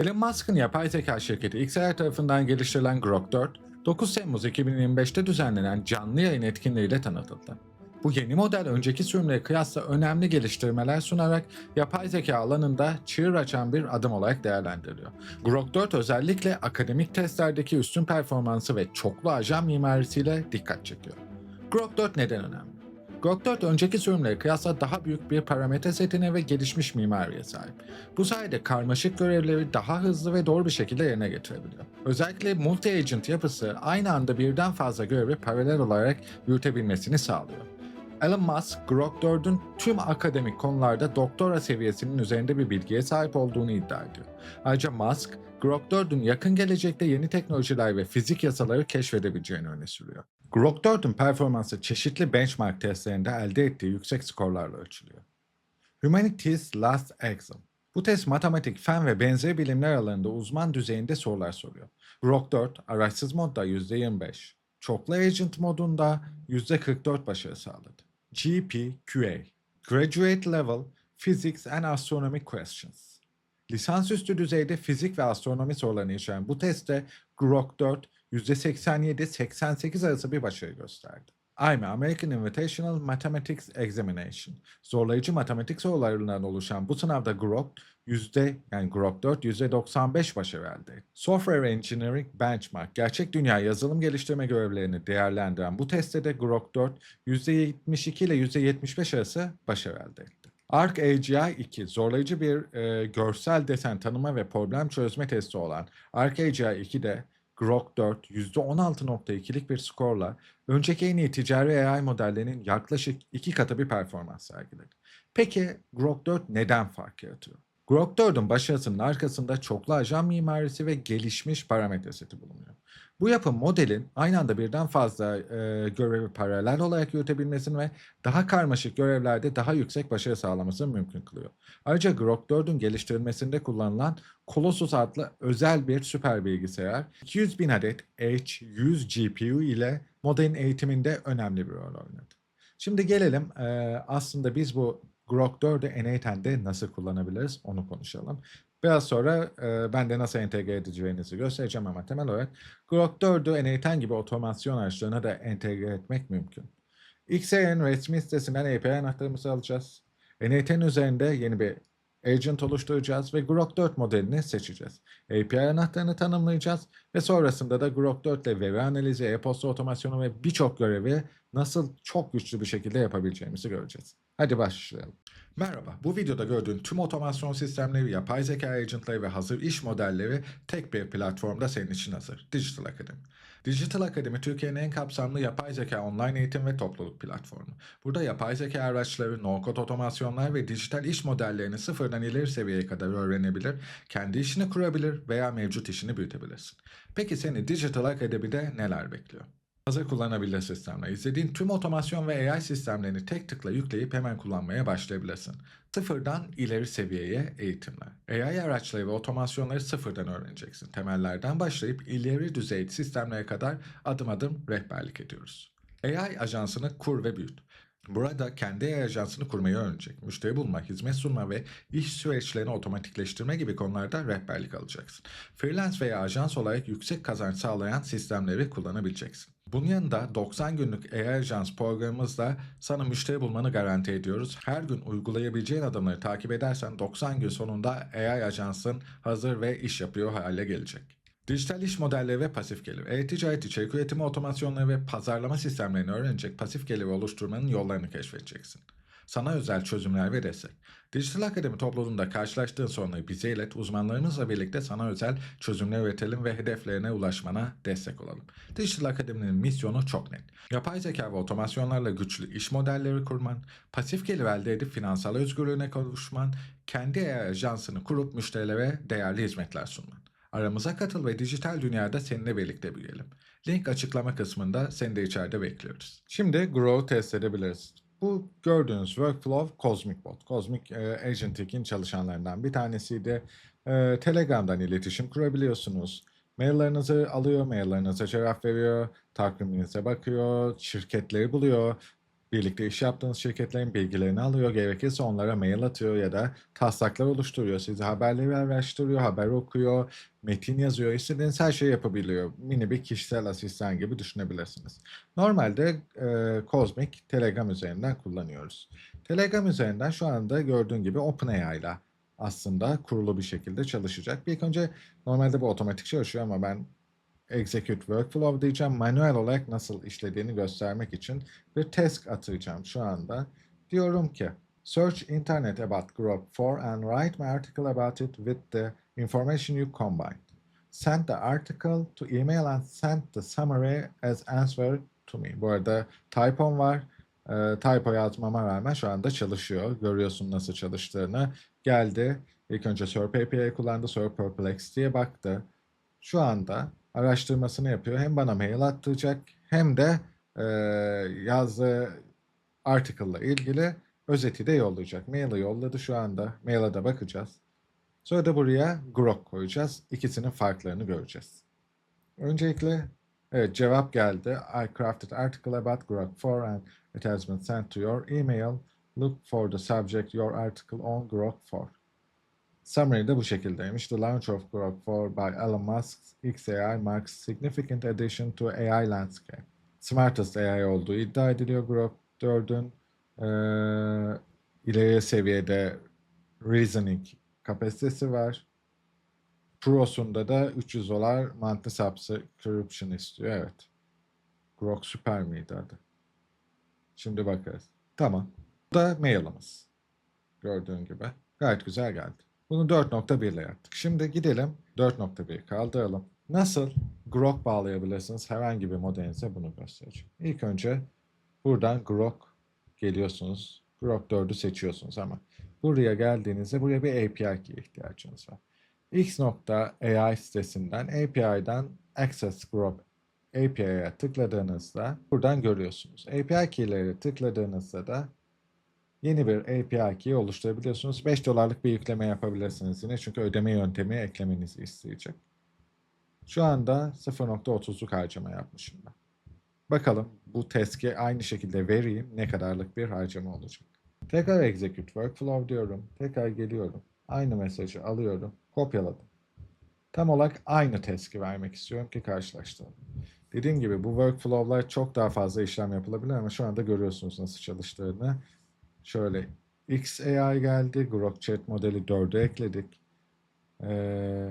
Elon Musk'ın yapay zeka şirketi XR tarafından geliştirilen Grok 4, 9 Temmuz 2025'te düzenlenen canlı yayın etkinliğiyle tanıtıldı. Bu yeni model önceki sürümlere kıyasla önemli geliştirmeler sunarak yapay zeka alanında çığır açan bir adım olarak değerlendiriliyor. Grok 4 özellikle akademik testlerdeki üstün performansı ve çoklu ajan mimarisiyle dikkat çekiyor. Grok 4 neden önemli? Grok 4 önceki sürümlere kıyasla daha büyük bir parametre setine ve gelişmiş mimariye sahip. Bu sayede karmaşık görevleri daha hızlı ve doğru bir şekilde yerine getirebiliyor. Özellikle multi-agent yapısı aynı anda birden fazla görevi paralel olarak yürütebilmesini sağlıyor. Elon Musk, Grok 4'ün tüm akademik konularda doktora seviyesinin üzerinde bir bilgiye sahip olduğunu iddia ediyor. Ayrıca Musk, Grok 4'ün yakın gelecekte yeni teknolojiler ve fizik yasaları keşfedebileceğini öne sürüyor. Grok 4'ün performansı çeşitli benchmark testlerinde elde ettiği yüksek skorlarla ölçülüyor. Humanities Last Exam. Bu test matematik, fen ve benzeri bilimler alanında uzman düzeyinde sorular soruyor. Grok 4, araçsız modda %25, çoklu agent modunda %44 başarı sağladı. GPQA, Graduate Level Physics and Astronomy Questions. Lisansüstü düzeyde fizik ve astronomi sorularını içeren bu testte Grok 4 %87-88 arası bir başarı gösterdi. AIME American Invitational Mathematics Examination. Zorlayıcı matematik sorularından oluşan bu sınavda Grok yüzde yani Grok 4 %95 başarı elde etti. Software Engineering Benchmark, gerçek dünya yazılım geliştirme görevlerini değerlendiren bu testte de Grok 4 %72 ile %75 arası başarı elde etti. ArcAGI 2 zorlayıcı bir e, görsel desen tanıma ve problem çözme testi olan ArcAGI 2'de Grok 4 %16.2'lik bir skorla önceki en iyi ticari AI modellerinin yaklaşık iki katı bir performans sergiledi. Peki Grok 4 neden fark yaratıyor? Grok 4'ün başarısının arkasında çoklu ajan mimarisi ve gelişmiş parametre seti bulunuyor. Bu yapı modelin aynı anda birden fazla e, görevi paralel olarak yürütebilmesini ve daha karmaşık görevlerde daha yüksek başarı sağlamasını mümkün kılıyor. Ayrıca Grok 4'ün geliştirilmesinde kullanılan Colossus adlı özel bir süper bilgisayar 200 bin adet H100 GPU ile modelin eğitiminde önemli bir rol oynadı. Şimdi gelelim e, aslında biz bu Grok 4'ü N8'de nasıl kullanabiliriz onu konuşalım. Biraz sonra e, ben de nasıl entegre edeceğinizi göstereceğim ama temel olarak Grok 4'ü N8 gibi otomasyon araçlarına da entegre etmek mümkün. XAI'nin resmi sitesinden API anahtarımızı alacağız. N8 üzerinde yeni bir agent oluşturacağız ve Grok 4 modelini seçeceğiz. API anahtarını tanımlayacağız ve sonrasında da Grok 4 ile veri analizi, e-posta otomasyonu ve birçok görevi nasıl çok güçlü bir şekilde yapabileceğimizi göreceğiz. Hadi başlayalım. Merhaba, bu videoda gördüğün tüm otomasyon sistemleri, yapay zeka agentları ve hazır iş modelleri tek bir platformda senin için hazır. Digital Academy. Digital Academy Türkiye'nin en kapsamlı yapay zeka online eğitim ve topluluk platformu. Burada yapay zeka araçları, no-code otomasyonlar ve dijital iş modellerini sıfırdan ileri seviyeye kadar öğrenebilir, kendi işini kurabilir veya mevcut işini büyütebilirsin. Peki seni Digital Academy'de neler bekliyor? Hazır kullanabilir sistemler. İzlediğin tüm otomasyon ve AI sistemlerini tek tıkla yükleyip hemen kullanmaya başlayabilirsin. Sıfırdan ileri seviyeye eğitimler. AI araçları ve otomasyonları sıfırdan öğreneceksin. Temellerden başlayıp ileri düzey sistemlere kadar adım adım rehberlik ediyoruz. AI ajansını kur ve büyüt. Burada kendi AI ajansını kurmayı öğrenecek. Müşteri bulma, hizmet sunma ve iş süreçlerini otomatikleştirme gibi konularda rehberlik alacaksın. Freelance veya ajans olarak yüksek kazanç sağlayan sistemleri kullanabileceksin. Bunun yanında 90 günlük AI Ajans programımızla sana müşteri bulmanı garanti ediyoruz. Her gün uygulayabileceğin adımları takip edersen 90 gün sonunda AI Ajansın hazır ve iş yapıyor hale gelecek. Dijital iş modelleri ve pasif gelir. E-ticaret içerik üretimi otomasyonları ve pazarlama sistemlerini öğrenecek pasif geliri oluşturmanın yollarını keşfedeceksin. Sana özel çözümler ve. Dijital Akademi topluluğunda karşılaştığın sorunları bize ilet, uzmanlarımızla birlikte sana özel çözümler üretelim ve hedeflerine ulaşmana destek olalım. Dijital Akademi'nin misyonu çok net. Yapay zeka ve otomasyonlarla güçlü iş modelleri kurman, pasif gelir elde edip finansal özgürlüğüne kavuşman, kendi ajansını kurup müşterilere değerli hizmetler sunman. Aramıza katıl ve dijital dünyada seninle birlikte büyüyelim. Link açıklama kısmında seni de içeride bekliyoruz. Şimdi Grow test edebiliriz. Bu gördüğünüz workflow Cosmic Bot. Cosmic e, Agentic'in çalışanlarından bir tanesiydi. E, Telegram'dan iletişim kurabiliyorsunuz. Maillerinizi alıyor, maillerinize cevap veriyor, takviminize bakıyor, şirketleri buluyor. Birlikte iş yaptığınız şirketlerin bilgilerini alıyor, gerekirse onlara mail atıyor ya da taslaklar oluşturuyor. Size haberleri araştırıyor, haber okuyor, metin yazıyor, istediğiniz her şeyi yapabiliyor. Mini bir kişisel asistan gibi düşünebilirsiniz. Normalde e, Cosmic Telegram üzerinden kullanıyoruz. Telegram üzerinden şu anda gördüğün gibi OpenAI ile aslında kurulu bir şekilde çalışacak. Bir önce normalde bu otomatik çalışıyor ama ben execute workflow diyeceğim. Manuel olarak nasıl işlediğini göstermek için bir task atacağım şu anda. Diyorum ki search internet about Grok 4 and write my article about it with the information you combined. Send the article to email and send the summary as answer to me. Bu arada typom var. Ee, typo yazmama rağmen şu anda çalışıyor. Görüyorsun nasıl çalıştığını. Geldi. İlk önce API kullandı. Sonra Perplexity'ye baktı. Şu anda araştırmasını yapıyor. Hem bana mail attıracak hem de e, yazdığı article ile ilgili özeti de yollayacak. Mail'i yolladı şu anda. Mail'a da bakacağız. Sonra da buraya Grok koyacağız. İkisinin farklarını göreceğiz. Öncelikle evet cevap geldi. I crafted article about Grok 4 and it has been sent to your email. Look for the subject your article on Grok 4. Summary de bu şekildeymiş. The launch of Grok 4 by Elon Musk's XAI marks significant addition to AI landscape. Smartest AI olduğu iddia ediliyor Grok 4'ün. Ee, ileri seviyede reasoning kapasitesi var. Pro'sunda da 300 dolar monthly subscription istiyor. Evet. Grok Süper miydi adı? Şimdi bakarız. Tamam. Bu da mailimiz. Gördüğün gibi. Gayet güzel geldi. Bunu 4.1 ile yaptık. Şimdi gidelim 4.1 kaldıralım. Nasıl Grok bağlayabilirsiniz herhangi bir modelinize bunu göstereceğim. İlk önce buradan Grok geliyorsunuz. Grok 4'ü seçiyorsunuz ama buraya geldiğinizde buraya bir API key ihtiyacınız var. X.AI sitesinden API'den Access Grok API'ye tıkladığınızda buradan görüyorsunuz. API key'leri tıkladığınızda da yeni bir API key oluşturabiliyorsunuz. 5 dolarlık bir yükleme yapabilirsiniz yine çünkü ödeme yöntemi eklemenizi isteyecek. Şu anda 0.30'luk harcama yapmışım ben. Bakalım bu test'e aynı şekilde vereyim ne kadarlık bir harcama olacak. Tekrar execute workflow diyorum. Tekrar geliyorum. Aynı mesajı alıyorum. Kopyaladım. Tam olarak aynı test'i vermek istiyorum ki karşılaştıralım. Dediğim gibi bu workflow'lar çok daha fazla işlem yapılabilir ama şu anda görüyorsunuz nasıl çalıştığını. Şöyle XAI geldi. Grok Chat modeli 4'ü ekledik. Ee,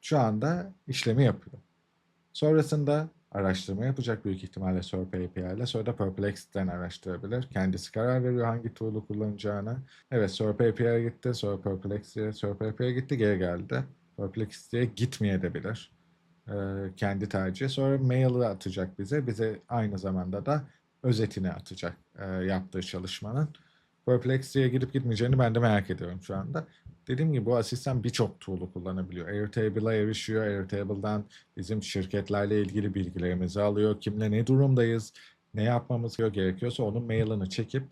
şu anda işlemi yapıyor. Sonrasında araştırma yapacak büyük ihtimalle SERP API ile. Sonra da Perplexity'den araştırabilir. Kendisi karar veriyor hangi tool'u kullanacağını. Evet SERP API'ye gitti. Sonra Perplexity'ye, SERP API'ye gitti. Geri geldi. Perplexity'ye gitmeyebilir. Ee, kendi tercihi. Sonra mail'i atacak bize. Bize aynı zamanda da özetini atacak e, yaptığı çalışmanın. Perplexity'ye gidip gitmeyeceğini ben de merak ediyorum şu anda. Dediğim gibi bu asistan birçok tool'u kullanabiliyor. Airtable'a erişiyor. Airtable'dan bizim şirketlerle ilgili bilgilerimizi alıyor. Kimle ne durumdayız, ne yapmamız gerekiyorsa onun mailini çekip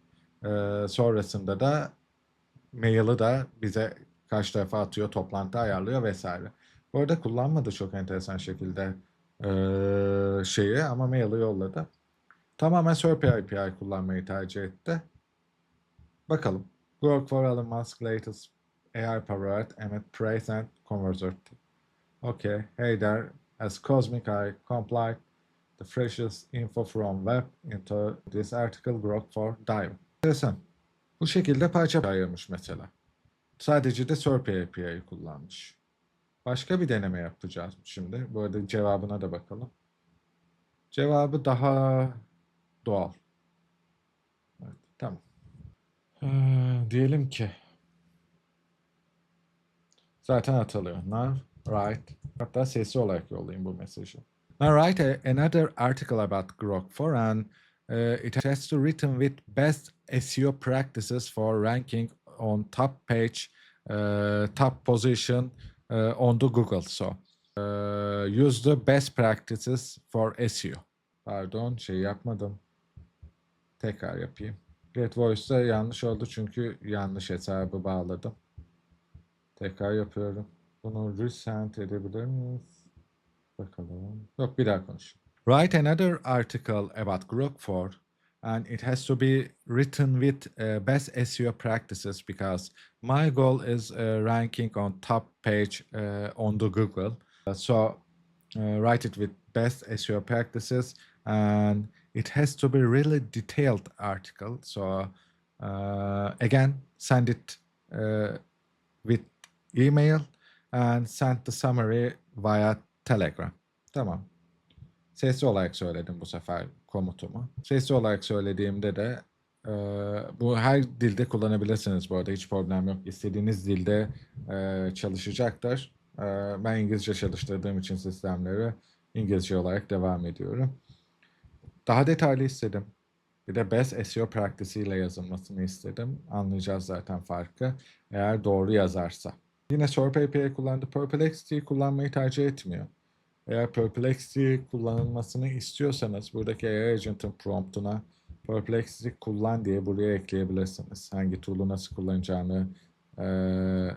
e, sonrasında da maili da bize karşı tarafa atıyor, toplantı ayarlıyor vesaire. Bu arada kullanmadı çok enteresan şekilde e, şeyi ama maili yolladı. Tamamen SERP API kullanmayı tercih etti. Bakalım. Work for Elon Musk latest AI powered emit praise and converted. Okay, hey there. As Cosmic I compiled the freshest info from web into this article Grok for Dive. Enteresan. Bu şekilde parça ayırmış mesela. Sadece de SERP API'yi kullanmış. Başka bir deneme yapacağız şimdi. Bu arada cevabına da bakalım. Cevabı daha doğal. Evet, tamam. Ee, diyelim ki zaten atılıyor. Now write. Hatta sesli olarak yollayayım bu mesajı. Now write another article about Grok 4 and uh, it has to written with best SEO practices for ranking on top page, uh, top position uh, on the Google. So uh, use the best practices for SEO. Pardon şey yapmadım. Tekrar yapayım. Get Voice'da yanlış oldu çünkü yanlış hesabı bağladım. Tekrar yapıyorum. Bunu resend edebilir miyiz? Bakalım. Yok bir daha konuşayım. Write another article about Grok 4 and it has to be written with uh, best SEO practices because my goal is uh, ranking on top page uh, on the Google. So uh, write it with best SEO practices and it has to be really detailed article. So uh, again, send it uh, with email and send the summary via Telegram. Tamam. Sesli olarak söyledim bu sefer komutumu. Sesli olarak söylediğimde de e, bu her dilde kullanabilirsiniz bu arada hiç problem yok. İstediğiniz dilde e, çalışacaktır. E, ben İngilizce çalıştırdığım için sistemleri İngilizce olarak devam ediyorum. Daha detaylı istedim. Bir de best SEO praktisiyle yazılmasını istedim. Anlayacağız zaten farkı. Eğer doğru yazarsa. Yine SERP API kullandı. Perplexity'yi kullanmayı tercih etmiyor. Eğer Perplexity kullanılmasını istiyorsanız buradaki AI Agent'ın promptuna Perplexity kullan diye buraya ekleyebilirsiniz. Hangi tool'u nasıl kullanacağını eee,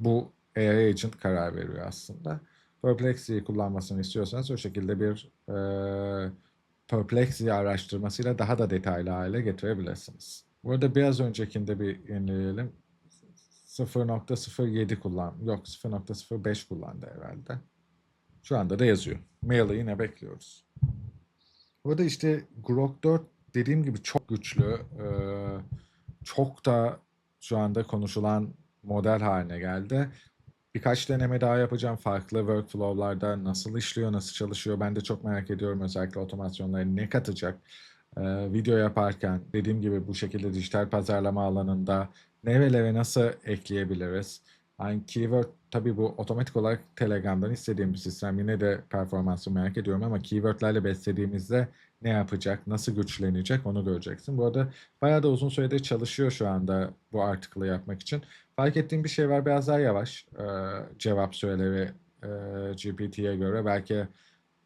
bu AI Agent karar veriyor aslında. Perplexity'yi kullanmasını istiyorsanız o şekilde bir eee Perplexity araştırmasıyla daha da detaylı hale getirebilirsiniz. Burada biraz öncekinde bir yenileyelim. 0.07 kullan, yok 0.05 kullandı herhalde. Şu anda da yazıyor. Mail'i yine bekliyoruz. Burada işte Grok 4 dediğim gibi çok güçlü. eee, çok da şu anda konuşulan model haline geldi. Birkaç deneme daha yapacağım. Farklı workflow'larda nasıl işliyor, nasıl çalışıyor ben de çok merak ediyorum. Özellikle otomasyonları ne katacak. Eee, video yaparken dediğim gibi bu şekilde dijital pazarlama alanında nerelere nasıl ekleyebiliriz? Hani keyword tabii bu otomatik olarak Telegram'dan istediğim bir sistem. Yine de performansı merak ediyorum ama keywordlerle beslediğimizde ne yapacak, nasıl güçlenecek onu göreceksin. Bu arada bayağı da uzun süredir çalışıyor şu anda bu article'ı yapmak için. Fark ettiğim bir şey var biraz daha yavaş e, cevap söylevi e, GPT'ye göre. Belki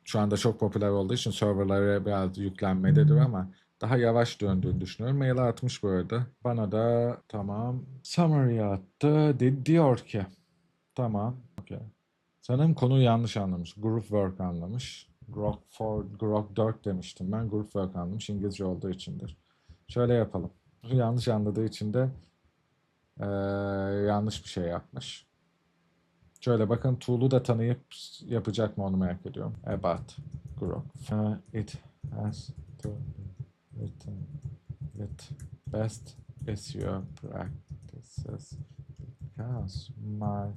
şu anda çok popüler olduğu için serverlara biraz yüklenmededir ama daha yavaş döndüğünü düşünüyorum. Mail atmış bu arada. Bana da tamam summary attı. Di- diyor ki tamam. Okay. Sanırım konuyu yanlış anlamış. Group work anlamış. Grok 4, Grok 4 demiştim ben. Group work anlamış. İngilizce olduğu içindir. Şöyle yapalım. Yanlış anladığı için de eee, yanlış bir şey yapmış. Şöyle bakın tool'u da tanıyıp yapacak mı onu merak ediyorum. About Grok. Uh, it has to be written with best SEO practices because my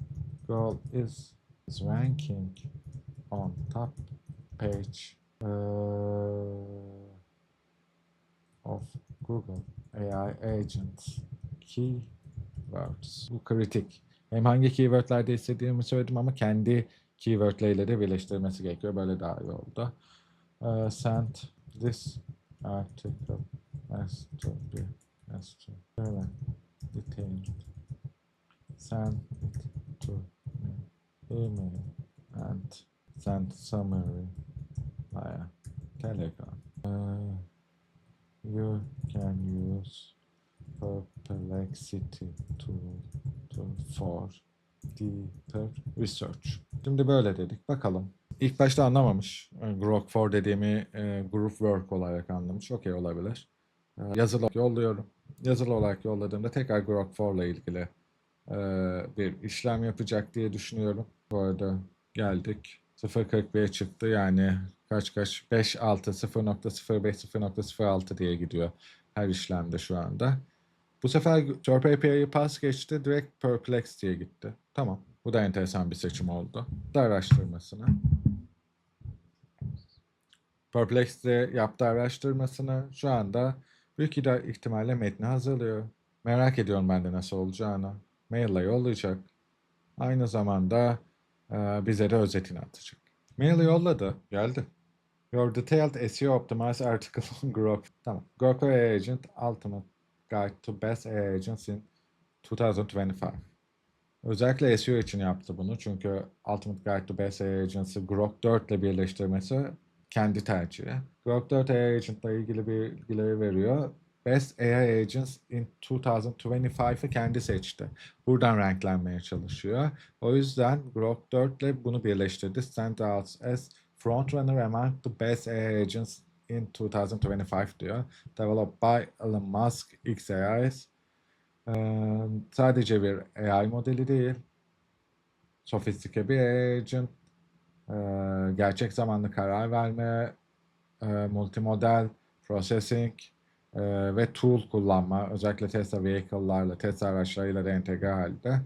goal is ranking on top page uh, of Google AI agents keywords. Bu kritik. Hem hangi keywordlerde istediğimi söyledim ama kendi keywordleriyle de birleştirmesi gerekiyor. Böyle daha iyi oldu. Uh, send this article has to be has to be detailed. Send it to me email and send summary via Telegram. Uh, you can use Perplexity tool, tool for deeper research. Şimdi böyle dedik. Bakalım. İlk başta anlamamış. E, Grok 4 dediğimi e, group work olarak anlamış. Okey olabilir. E, yazılı yolluyorum. Yazılı olarak yolladığımda tekrar Grok 4 ile ilgili e, bir işlem yapacak diye düşünüyorum. Bu arada geldik. 0.41'e çıktı yani kaç kaç 5 6 0.05 0.06 diye gidiyor her işlemde şu anda. Bu sefer Torp API'yi pas geçti. Direkt Perplexity'ye gitti. Tamam. Bu da enteresan bir seçim oldu. Da araştırmasını. Perplexity yaptı araştırmasını. Şu anda büyük ihtimalle metni hazırlıyor. Merak ediyorum ben de nasıl olacağını. Maille yollayacak. Aynı zamanda bize de özetini atacak. Maili yolladı. Geldi. Your detailed SEO optimized article on Grok. Tamam. Grok AI Agent Ultimate Guide to Best AI Agents in 2025. Özellikle SEO için yaptı bunu çünkü Ultimate Guide to Best AI Agents'ı Grok 4 ile birleştirmesi kendi tercihi. Grok 4 AI Agent ile ilgili bilgileri veriyor. Best AI Agents in 2025'ı kendi seçti. Buradan ranklenmeye çalışıyor. O yüzden Grok 4 ile bunu birleştirdi. Stand out as frontrunner among the best AI agents in 2025 diyor. Developed by Elon Musk XAIs. Ee, sadece bir AI modeli değil. Sofistike bir AI agent. Ee, gerçek zamanlı karar verme, e, multimodel processing e, ve tool kullanma. Özellikle Tesla vehicle'larla, Tesla araçlarıyla da entegre halde.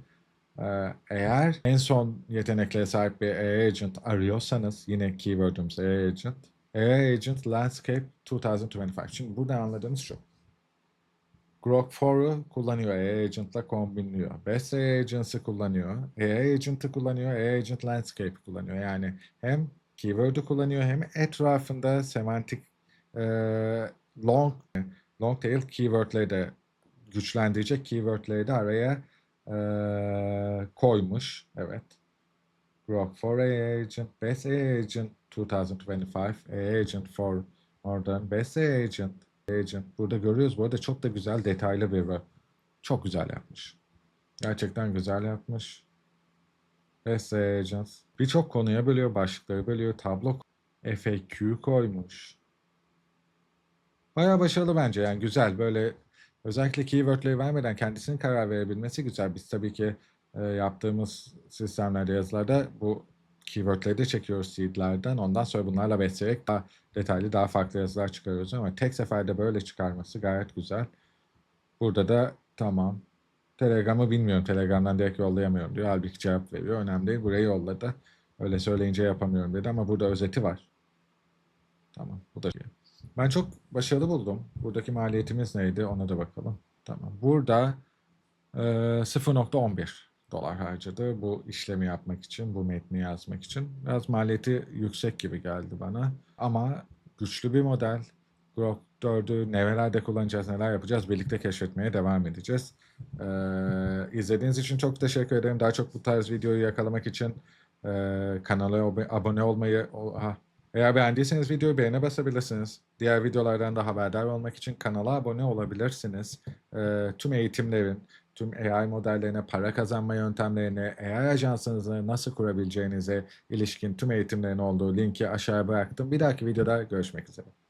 Ee, eğer en son yeteneklere sahip bir AI agent arıyorsanız yine keyword'ümüz AI agent. AI agent landscape 2025. Şimdi buradan anladığınız şu. Grok 4'u kullanıyor, AI agent'la kombinliyor. Best AI agents'ı kullanıyor, AI agent'ı kullanıyor, AI agent landscape kullanıyor. Yani hem keyword'u kullanıyor hem etrafında semantik e, long long tail keyword'leri de güçlendirecek keyword'leri de araya e, koymuş. Evet. Grok for Agent, Best Agent 2025, AI Agent for Modern, Best Agent, Agent. Burada görüyoruz. Bu arada çok da güzel detaylı bir web. Çok güzel yapmış. Gerçekten güzel yapmış. Best Agents. Birçok konuya bölüyor, başlıkları bölüyor, tablo FAQ koymuş. Bayağı başarılı bence yani güzel böyle özellikle keywordleri vermeden kendisinin karar verebilmesi güzel. Biz tabii ki e, yaptığımız sistemlerde yazılarda bu keywordleri de çekiyoruz seedlerden. Ondan sonra bunlarla besleyerek daha detaylı daha farklı yazılar çıkarıyoruz ama tek seferde böyle çıkarması gayet güzel. Burada da tamam. Telegram'ı bilmiyorum. Telegram'dan direkt yollayamıyorum diyor. Halbuki cevap veriyor. Önemli değil. Buraya yolladı. Öyle söyleyince yapamıyorum dedi ama burada özeti var. Tamam. Bu da iyi. Ben çok başarılı buldum. Buradaki maliyetimiz neydi ona da bakalım. Tamam. Burada e, 0.11 dolar harcadı bu işlemi yapmak için, bu metni yazmak için. Biraz maliyeti yüksek gibi geldi bana. Ama güçlü bir model. Grok 4'ü nerelerde kullanacağız, neler yapacağız birlikte keşfetmeye devam edeceğiz. Ee, izlediğiniz için çok teşekkür ederim. Daha çok bu tarz videoyu yakalamak için e, kanala ab- abone olmayı... o- aha. Eğer beğendiyseniz videoyu beğene basabilirsiniz. Diğer videolardan da haberdar olmak için kanala abone olabilirsiniz. Ee, tüm eğitimlerin, tüm AI modellerine, para kazanma yöntemlerine, AI ajansınızı nasıl kurabileceğinize ilişkin tüm eğitimlerin olduğu linki aşağıya bıraktım. Bir dahaki videoda görüşmek üzere.